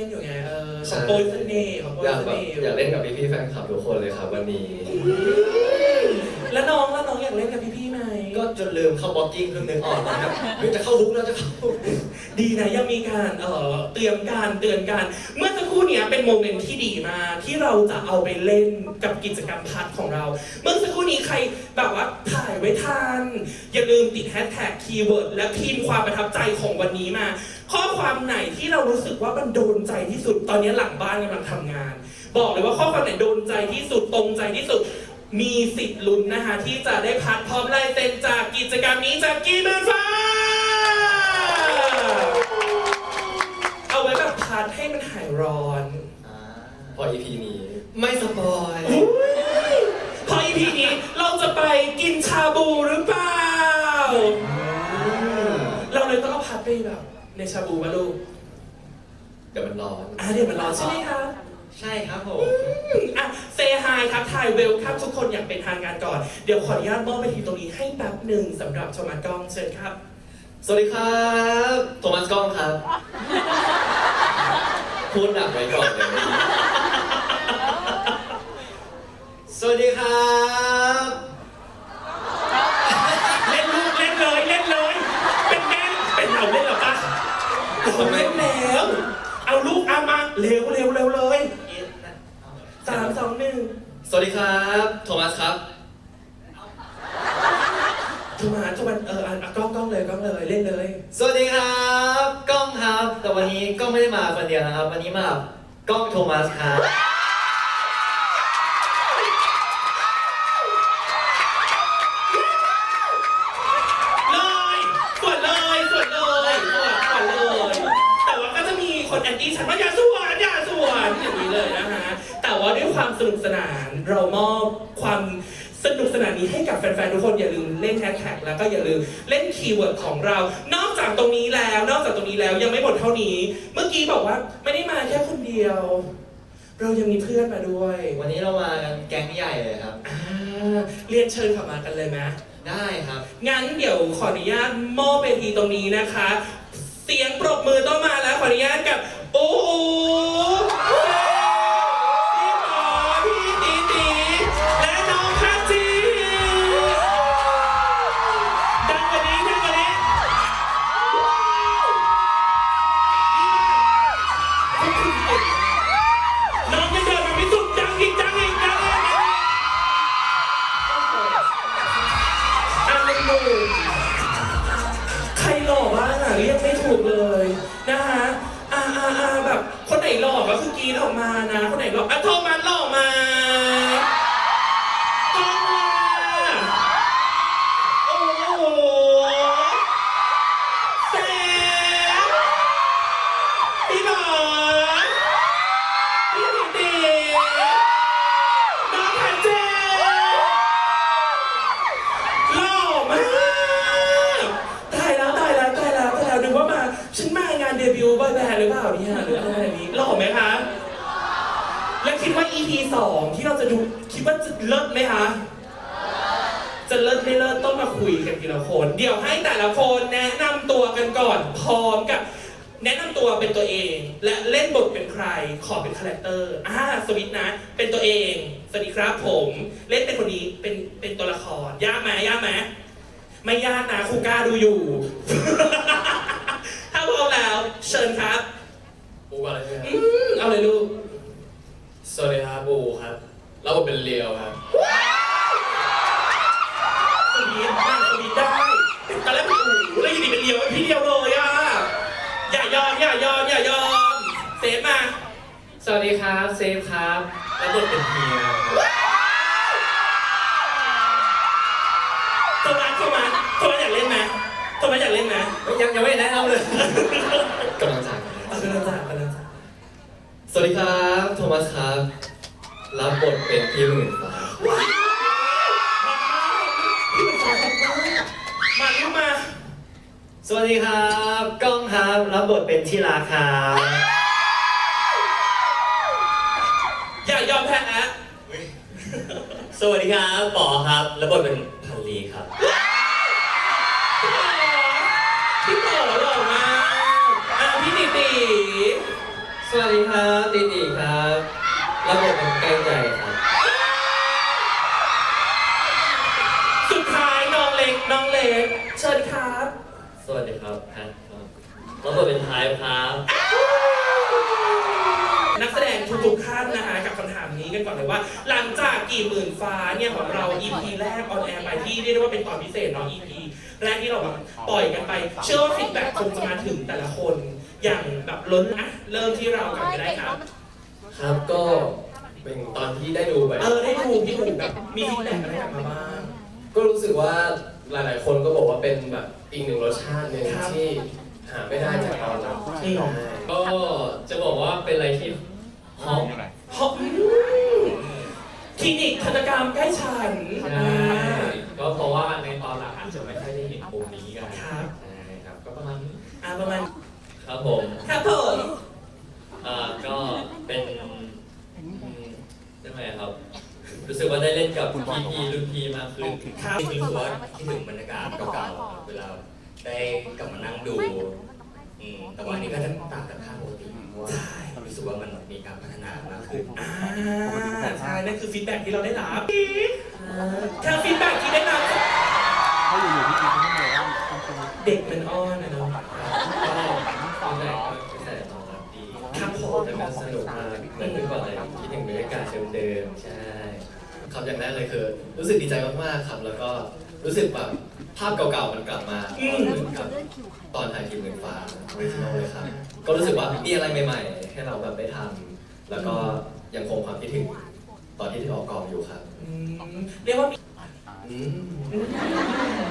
ล่นเล่นอยู่ไงเออขใช่องโปรยเสน่ห์ของโปรอยยากเสแบบน่ห์อยากเล่นกับพี่ๆแฟนคลับทุกคนเลยครับวันนี้ แล้วน้องแล้วน้องอยากเล่นกับพี่ๆไหมก็จนลืมเข้าบล็อกกิ้งเพิ่งนึกออกนะครับเฮ้ยจะเข้าฮุกแล้วจะเข้าฮุก ดีนะยังมีการเอ่อเตรียมการเตือนการ เมื่อสักครู่เนี้ยเป็นโมเมนต์ที่ดีมากที่เราจะเอาไปเล่นกับกิจกรรมพัดของเรา เมื่อสักครู่นี้ใครแบบว่าถ่ายไว้ทันอย่าลืมติดแฮชแท็กคีย์เวิร์ดและพิมพ์ความประทับใจของวันนี้มา ข้อความไหนที่เรารู้สึกว่ามันโดนใจที่สุดตอนนี้หลังบ้านกำลังทำงาน บอกเลยว่าข้อความไหนโดนใจที่สุดตรงใจที่สุดมีสิทธิ์ลุ้นนะคะที่จะได้พัดพร้อมลายเซ็นจากกิจกรรมนี้จากกีมือฟ้า เอาไว้แบบพัดให้มันหายร้อน อ่าพอ EP นี้ ไม่สปอยพอ EP นี้เราจะไปกินชาบูหรือเปล่า เราเลยต้องเอาพัดไปแบบในชาบูมาลูกเดี๋ยวมันร้อน อะเดี๋ยวมันร้อนใช่ไหมคะ ใช่ครับผมอะเซฮายครับทายเวลครับทุกคนอย่างเป็นทางการก่อน เดี๋ยวขออนุญาตมอบไปทีตรงนี้ให้แป๊บหนึ่งสำหรับโทมัสกล้องเชิญครับ สวัสดีครับ โทมัสกล้องครับ พูดหนักไว้ก่อนเลย สวัสดีครับ เล่นลูกเล่นเลยเล่นเลย เป็นแม่เป็นเราเล่นเหรอปะเราเล่นแล้วเอาลูกเอามาเร็วเร็วเร็วเลยสามสองหนึ่งสวัสดีครับ โทมัสครับ โทมัสโทมัส สวัสดีครับกล้องครับ แต่วันนี้กล้องไม่ได้มาคนเดียวนะครับ วันนี้มากับกล้องโทมัสครับเลยสวนเลยสวนเลยสวนสวนเลย แต่ว่าก็จะมีคนแอนตี้ฉันว่าอย่าสวนอย่าสวนอย่างนี้เลยนะฮะแต่ว่าด้วยความสนุกสนานเรามอบความ กสนานนี้ให้กับแฟนๆทุกคนอย่าลืมเล่นแฮชแท็กแล้วก็อย่าลืมเล่นคีย์เวิร์ดของเรา นอกจากตรงนี้แล้ว นอกจากตรงนี้แล้วยังไม่หมดเท่านี้ เมื่อกี้บอกว่าไม่ได้มาแค่คนเดียว เรายังมีเพื่อนมาด้วยวันนี้เรามากันแก๊งใหญ่เลยครับ อ่าเรียนเชิญเข้ามากันเลยไหม ได้ครับ งั้นเดี๋ยวขออนุญาตมอบเวทีตรงนี้นะคะ เสียงปรบมือต้องมาแล้วขออนุญาตกับ โอ้โห คิดว่า EP สองที่เราจะดูคิดว่าจะเลิศไหมคะ จะเลิศไม่เลิศต้องมาคุยกันทีละคน เดี๋ยวให้แต่ละคนแนะนำตัวกันก่อนพร้อมกับ แนะนำตัวเป็นตัวเอง และเล่นบทเป็นใครขอเป็นคาแรคเตอร์อ่าสวิตช์นะ เป็นตัวเองสวัสดีครับผมเล่นเป็นคนนี้เป็นเป็นตัวละครยากไหมยากไหมไม่ยากนะครูกล้าดูอยู่ ถ้าพร้อมแล้วเชิญครับปูก่อนเลยใช่ไหมอืมเอาเลยลูก สวัสดีครับปูครับแล้วผมเป็นเลียวครับสวีทนั่งสวีทได้ตอนแรกเป็นอู๋แล้วอยินดีเป็นเดียวไอ้พี่เดียวเลยอะอย่ายอมอย่ายอมอย่ายอมเซฟมาสวัสดีครับเซฟครับ แล้วบทเป็นเฮียครับโทมัสโทมัสโทมัสอยากเล่นไหมโทมัสอยากเล่นไหมยังยังไม่แนะนำเลยกำลังใจเอากำลังใจกำลังใจ สวัสดีครับโทมัสครับ รับบทเป็นพี่หมื่นฟ้าว้าวพี่เป็นชายมากมาลูกมา สวัสดีครับกล้องครับรับบทเป็นที่รักครับอย่ายอมแพ้สวัสดีครับปอครับรับบทเป็นพันลีครับ สวัสดีครับติติครับรับบทเป็นแก้วใจครับสุดท้ายน้องเล็กน้องเล็กเชิญครับ สวัสดีครับแพทครับรับบทเป็นท้ายครับนักแสดงทุกๆท่านนะคะกับคำถามนี้กันก่อนเลยว่า หลังจากกี่หมื่นฟ้าเนี่ยของเรา EP แรกออนแอร์ไปที่เรียกได้ว่าเป็นตอนพิเศษเนาะ EP แรกที่เราแบบปล่อยกันไป เชื่อว่าฟีดแบ็กคงจะมาถึงแต่ละคน อย่างแบบล้นนะเริ่มที่เรากันไปได้ครับ ครับก็เป็นตอนที่ได้ดูไป เออได้ดูพี่หมูแบบมีฟีดแบ็กอะไรกลับมาบ้าง ก็รู้สึกว่าหลาย ๆ คนก็บอกว่าเป็นแบบอีกหนึ่งรสชาติหนึ่งครับที่หาไม่ได้จากตอนเราจริงเหรอ ก็จะบอกว่าเป็นอะไรที่หอมเพราะอืมคลินิกทันตกรรมใกล้ฉันใช่อ่า ก็เพราะว่าในตอนหลังอาจจะไม่ค่อยได้เห็นมุมนี้กันครับ ใช่ครับ ก็ประมาณนี้ อ่าประมาณ ครับผมครับผมอ่าก็เป็นอืมใช่ไหมครับ รู้สึกว่าได้เล่นกับพี่พี่รุ่นพี่มากขึ้นครับจริงๆรู้สึกว่าคิดถึงบรรยากาศเก่าๆเวลาได้กลับมานั่งดูอืมแต่ว่าอันนี้ก็จะต่างจากภาคปกติเพราะว่ารู้สึกว่ามันมีการพัฒนามากขึ้นอ่าใช่นั่นคือฟีดแบ็กที่เราได้รับแค่ฟีดแบ็กที่ได้รับ เขาอยู่อยู่ที่อีกที่ไหนว่าต้องเป็นเด็กมันอ้อนนะเนาะ ก็ตั้งแต่ก็แต่ตอนรับดีครับผมแล้วก็สนุกมากเหมือนเมื่อก่อนเลยคิดถึงบรรยากาศเดิมๆใช่ครับอย่างแรกเลยคือ รู้สึกดีใจมากๆครับ แล้วก็รู้สึกแบบภาพเก่าๆมันกลับมาเหมือนกับตอนถ่ายทีมเงินฟ้าออริจินอลเลยครับ ก็รู้สึกว่ามีอะไรใหม่ๆ ให้เราแบบได้ทำแล้วก็ยังคงความคิดถึงตอนที่ที่ออกกองอยู่ครับอืมเรียกว่ามีอืม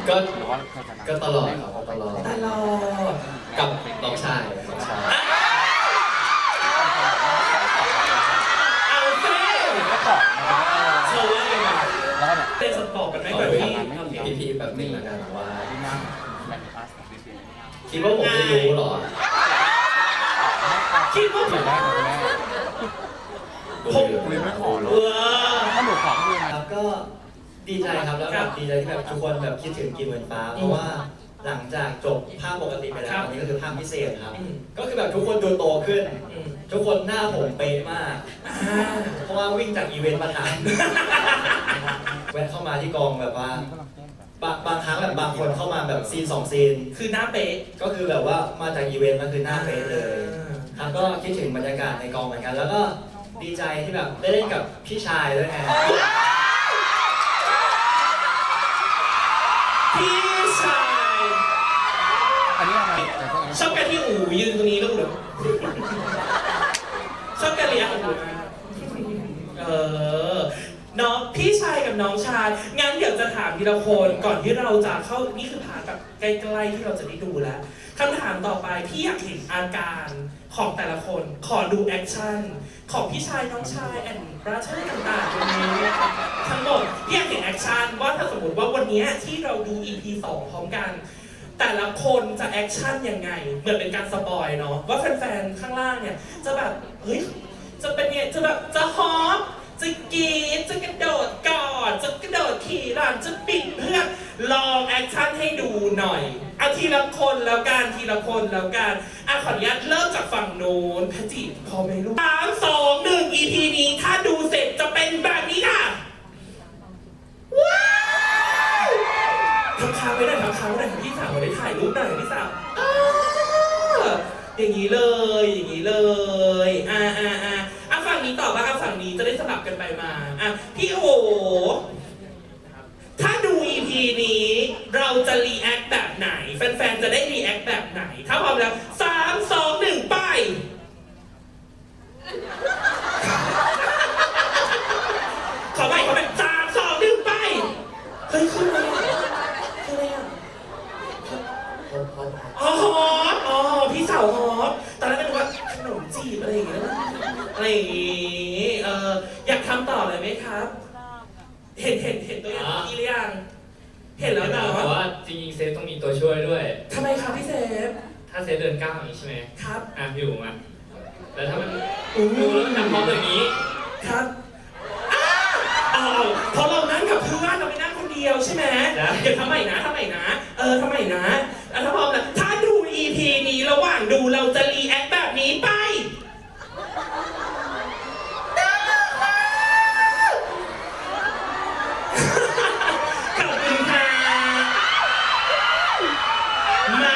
ก็หรือว่าเราจะก็ตลอดครับตลอดตลอด กับน้องชายน้องชายเอาเซ่ก็ต่อโชว์ว่ายังไงแล้วก็เนี่ยเต้นสปอร์ตกันไหมขอก่อนเป็นที่พี่ๆแบบหนึงแล้วกันว่าที่นั่งแมนปัสวิธีคิดว่าผมไม่รู้เหรอคิดว่าถือได้ถือได้ผมคุยไม่ขอเออถ้าหนูขอคุยคนะรับก็ดีใจครับแล้วครัแบบบดีใจที่แบบทุกคนแบบคิดถึงกินเหมือนฟ้าเพราะว่า หลังจากจบภาคปกติไปแล้ครัวบ อันนี้ก็คือภาคพิเศษครับ อืมก็คือแบบทุกคนดูโตขึ้น อืมทุกคนหน้าผมเป๊ะมากอ่าเพราะว่าวิ่งจากอีเวนต์มาทัน แวะเข้ามาที่กองแบบว่านี่ก็ลองแก้แบบบางบางครั้งแบบบางคนเข้ามาแบบซีนสองซีน คือหน้าเป๊ะก็คือแบบว่ามาจากอีเวนต์มันคือหน้าเป๊ะเลยครับก็คิดถึงบรรยากาศในกองเหมือนกัน แล้วก็ดีใจที่แบบได้เล่นกับพี่ชายด้วยไง พี่ชาย อันนี้อะไรแต่ก็ ชอบการที่อูยืนตรงนี้ล้วเหรอชอบการเลี้ยงอูเออน้องพี่ชายกับน้องชายงั้นเดี๋ยวจะถามทีละคนก่อนที่เราจะเข้านี่คือผ่านแบบใกล้ๆที่เราจะได้ดูแล้วคำถามต่อไปพี่อยากเห็นอาการของแต่ละคน ขอดูแอคชั่นของพี่ชายน้องชายแอนราเธอร์ต่างๆตรงนี้ทั้งหมดพี่อยากเห็นแอคชั่นว่าถ้าสมมติว่าวันนี้ที่เราดู EP 2พร้อมกัน แต่ละคนจะแอคชั่นยังไง เหมือนเป็นการสปอยเนาะว่าแฟนๆ ข้างล่างเนี่ย จะแบบ เฮ้ย จะเป็นเนี่ยจะแบบ จะฮอปจะกรีดจะกระโดดกอดจะกระโดดขี่หลังจะปิดเพื่อนลองแอคชั่นให้ดูหน่อยเอาทีละคนแล้วกันทีละคนแล้วกันอะขออนุญาตเริ่มจากฝั่งโน้นพจิตพอไหมลูกสามสองหนึ่ง EP นี้ถ้าดูเสร็จจะเป็นแบบนี้ค่ะ ว้าว ทำค้าง ไว้หน่อยทำค้างไว้หน่อยพี่สาวได้ถ่ายรูปหน่อยพี่สาวอ้าวอย่างนี้เลย อย่างนี้เลย อ่าอ่าอ่าอะฝั่งนี้ต่อบ้างอะฝั่งนี้จะได้สลับกันไปมา อะพี่โอ ถ้าดู EP นี้ เราจะรีแอคแบบไหน แฟนๆ จะได้รีแอคแบบไหน ถ้าพร้อมแล้ว อะไรอย่างงี้เอออยากทำต่อเลยไหมครับ เห็นเห็นเห็นตัวอย่างเมื่อกี้หรือยังเห็นแล้วเนาแต่ะว่าจริงๆเซฟต้องมีตัวช่วยด้วย ทำไมครับพี่เซฟ ถ้าเซฟเดินก้าวอย่างนี้ใช่ไหมครับ อะอยู่มาแต่ถ้ามันอู้ดูแล้วมันทำพร้อมอย่างนี้ ครับอ้าวอ้าวเพราะเราใช่ไหมนะเดี๋ยวทำใหม่นะทำใหม่นะ เออทำใหม่นะแล้วถ้าพร้อมนะถ้าดู EP นี้ระหว่างดูเราจะรีแอคแบบนี้ไป ขอบคุณค่ะ มา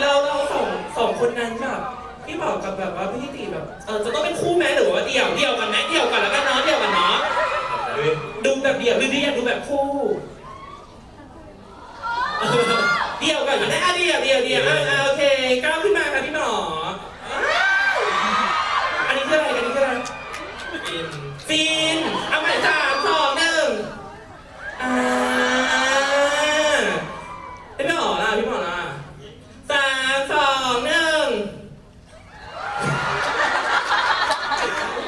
เราเราสองสองค นั้นแบบพี่บอกกับแบบว่าพี่ตีแบบเออจะต้องเป็นคู่ไหมหรือว่าเดี่ยวเดี่ยวกันไหมเดี่ยวกันแล้วกันเนาะเดี่ยวกันเนาะดูแบบเดี่ยวหรืออยากดูแบบคู่เดี่ยวกันก็ได้อะเดี่ยวเดี่ยวเดี่ยวอะโอเคก้าวขึ้นมาค่ะพี่หมออันนี้คืออะไรอันนี้คืออะไร อิน ฟินเอาใหม่สามสองหนึ่งอ่าพี่หมอล่ะพี่หมอล่ะสามสองหนึ่ง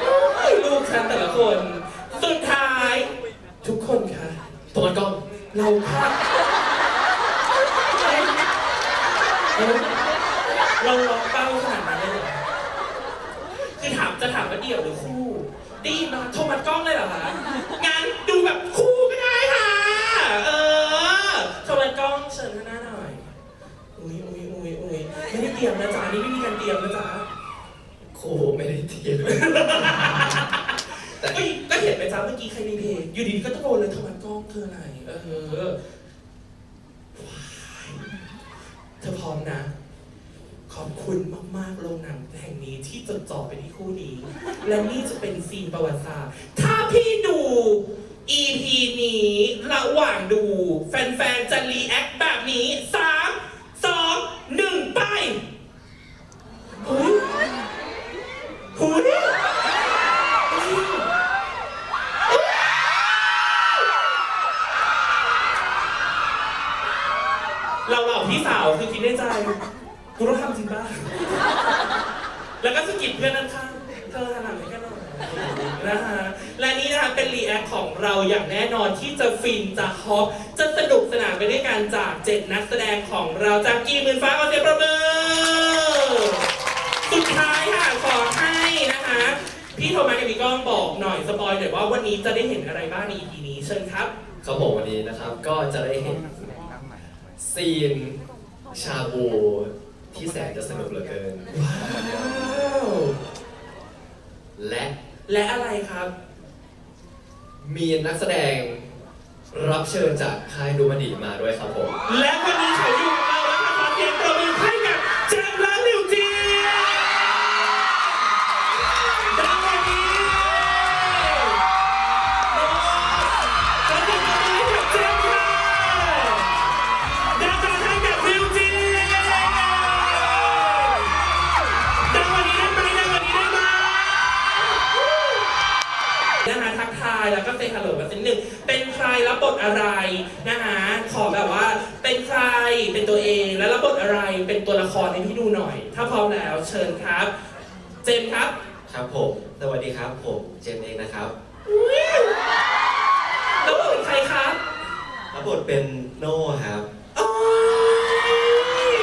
โอ้ยลูกฉันแต่ละคน สุดท้าย ทุกคนค่ะ โทมัสกล้อง เราพลาดเราล็อกเป้าขนาดนั้นเลยเหรอคือถามจะถามว่าเดี่ยว หรือคู่ไดีมาโทรมัสกล้องเลยเหรอคะงั้นดูแบบคู่ก็ได้ค่ะ เออโทรมัสกล้องเชิญข้างหน้าหน่อยอุ้ยอุ้ยอุ้ยอุ้ยไม่ได้เตรียมนะจ๊ะอันนี่ไม่มีการเตรียมนะจ๊ะโคไม่ได้เทียมก็ก็เห็นไหมจ๊ะเมื่อกี้ใครมีเพลงอยู่ดีๆก็ตะโกนเลยโทรมัสกล้องคืออะไรเออเธอพร้อมนะ ขอบคุณมากๆ โรงหนังแห่งนี้ที่จดจ่อไปที่คู่นี้ และนี่จะเป็นซีนประวัติศาสตร์ ถ้าพี่ดู EP นี้ระหว่างดู แฟนๆ จะรีแอคแบบนี้ 3 2 1 ไปหุยหุยเราเหล่าพี่สาวคือคิดในใจกูต้องทำจริงป่ะ แล้วก็สะกิดเพื่อนนข้างเธอหันหลังให้กันหน่อยนะฮะและนี่นะคะเป็นรีแอคของเราอย่างแน่นอนที่จะฟินจะฮอปจะสนุกสนานไปด้วยกันจากเจ็ดนักแสดงของเราจากกีมืนฟ้าขอเสียงประมือสุดท้ายค่ะขอให้นะคะพี่โทมัสกับพี่ก้องบอกหน่อยสปอยหน่อยว่าวันนี้จะได้เห็นอะไรบ้างใน EP นี้เชิญครับ ครับผมวันนี้นะครับก็จะได้เห็นซีนชาบู ที่แสนจะสนุกเหลือเกินว้าวและและอะไรครับ มีนักแสดงรับเชิญจากค่ายดูมันดีมาด้วยครับผม และวันนี้เขาอยู่ อะไรนะคะขอแบบว่าเป็นใครเป็นตัวเองแล้วรับบทอะไรเป็นตัวละครให้พี่ดูหน่อย ถ้าพร้อมแล้วเชิญครับ เจมส์ครับครับผม สวัสดีครับ ผมเจมส์เองนะครับแล้วบทเป็นใครครับรับบทเป็นโน่ครับ โอ้ย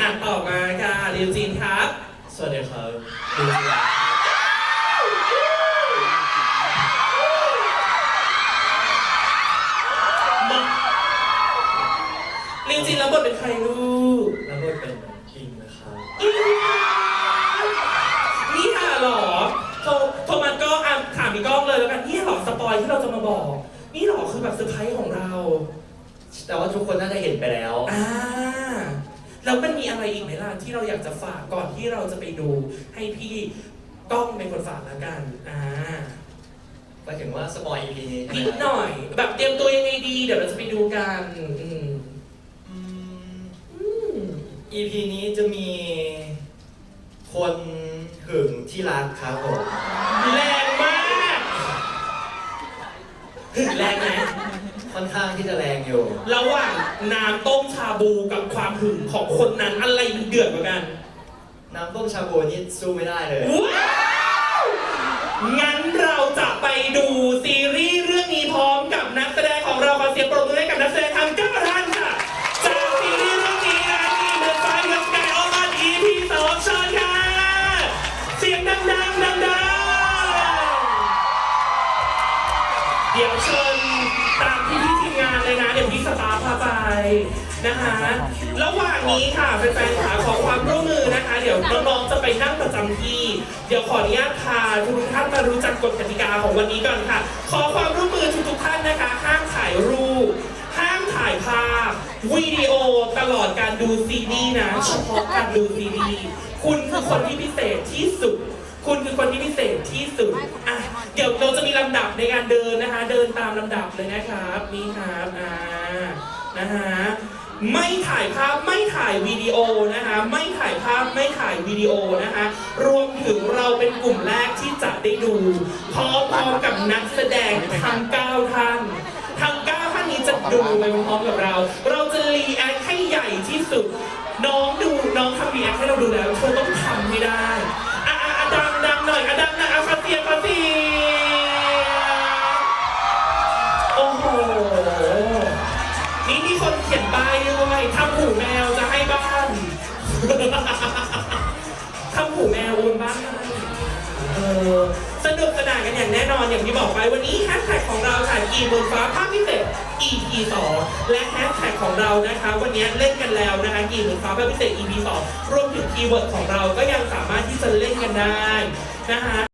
อะต่อมาค่ะลิวจีนครับ สวัสดีครับ ลิวจีนรับบทเป็นใครลูกแล้วก็เป็นคิงนะครับนี่ค่ะเหรอโทโทมัสก็อะถามพี่ก้องเลยแล้วกันนี่เหรอสปอยที่เราจะมาบอก นี่เหรอคือแบบเซอร์ไพรส์ของเรา แต่ว่าทุกคนน่าจะเห็นไปแล้ว อ่าแล้วมันมีอะไรอีกไหมล่ะที่เราอยากจะฝากก่อนที่เราจะไปดู ให้พี่ก้องเป็นคนฝากแล้วกันอ่าไปถึงว่าสปอย EP นี้ใช่นิไหมดครับหน่อย แบบเตรียมตัวยังไงดี เดี๋ยวเราจะไปดูกันอืมอื EP นี้จะมีคนหึงที่รักครับผมแรงมากถึงแรงไหมค่อนข้างที่จะแรงอยู่ ระหว่างน้ำต้มชาบูกับความหึงของคนนั้นอะไรมันเดือดกว่ากัน น้ำต้มชาบูนี่สู้ไม่ได้เลยว้าวงั้นเราจะไปดูซีรีส์เรื่องนี้พร้อมกับนักแสดงของเราขอเสียงปรบมือให้กับนักแสดงทั้งเก้าท่าน นะคะระหว่างนี้ค่ะแฟนๆขาขอความร่วมมือนะคะ เดี๋ยวน้องๆจะไปนั่งประจำที่ เดี๋ยวขออนุญาตพาทุกท่านมารู้จักกฎกติกาของวันนี้ก่อนค่ะ ขอความร่วมมือทุกๆท่านนะคะ ห้ามถ่ายรูป ห้ามถ่ายภาพวิดีโอตลอดการดูซีรีส์นะเฉพาะการดูซีรีส์คุณคือคนที่พิเศษที่สุด คุณคือคนที่พิเศษที่สุดอะเดี๋ยวเราจะมีลำดับในการเดินนะคะ เดินตามลำดับเลยนะครับนี่ครับอ่านะฮะ ไม่ถ่ายภาพไม่ถ่ายวิดีโอนะคะไม่ถ่ายภาพไม่ถ่ายวิดีโอนะคะรวมถึงเราเป็นกลุ่มแรกที่จะได้ดูพร้อมๆกับนักแสดงทั้ง9ท่านทั้ง9ท่านนี้จะดูไปพร้อมๆกับเรา เราจะรีแอคให้ใหญ่ที่สุด น้องดูน้องทำรีแอคให้เราดูแล้วเธอต้องทำให้ได้ ทำหูแมวโอนบ้างเออสนุกสนานกันอย่างแน่นอนอย่างที่บอกไปวันนี้แฮชแท็กของเราค่ะกีบนฟ้าภาพพิเศษ EP 2และแฮชแท็กของเรานะคะ วันนี้เล่นกันแล้วนะคะกีบนฟ้าภาพพิเศษ EP 2รวมถึงคีย์เวิร์ดของเราก็ยังสามารถที่จะเล่นกันได้นะคะ